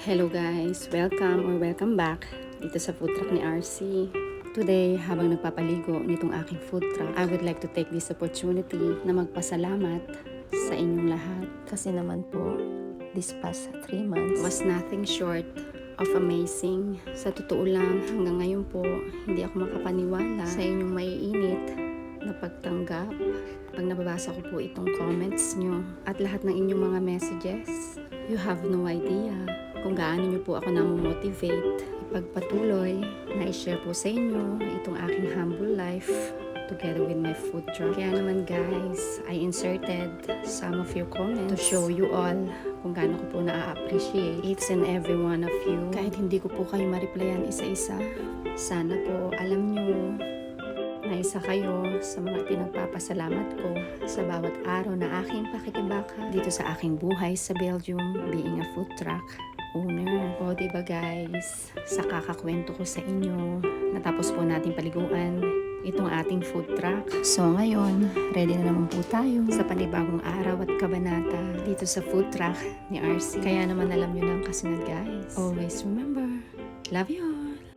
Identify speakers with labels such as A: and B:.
A: Hello guys! Welcome or welcome back dito sa food truck ni RC. Today, habang nagpapaligo nitong aking food truck, I would like to take this opportunity na magpasalamat sa inyong lahat.
B: Kasi naman po, this past 3 months,
A: was nothing short of amazing. Sa totoo lang, hanggang ngayon po, hindi ako makapaniwala sa inyong maiinit na pagtanggap. Pag nababasa ko po itong comments nyo at lahat ng inyong mga messages, you have no idea kung gaano nyo po ako namomotivate ipagpatuloy na i-share po sa inyo itong aking humble life together with my food truck. Kaya naman guys, I inserted some of your comments to show you all kung gaano ko po na-appreciate each and every one of you. Kahit hindi ko po kayo ma-replyan isa-isa, sana po alam nyo na isa kayo sa mga pinagpapasalamat ko sa bawat araw na aking pakikibaka dito sa aking buhay sa Belgium being a food truck owner. O, diba guys, sa kakakwento ko sa inyo, natapos po nating paliguan itong ating food truck. So ngayon, ready na naman po tayo sa panibagong araw at kabanata dito sa food truck ni RC. Kaya naman alam nyo ng kasunod guys. Always remember, love you all!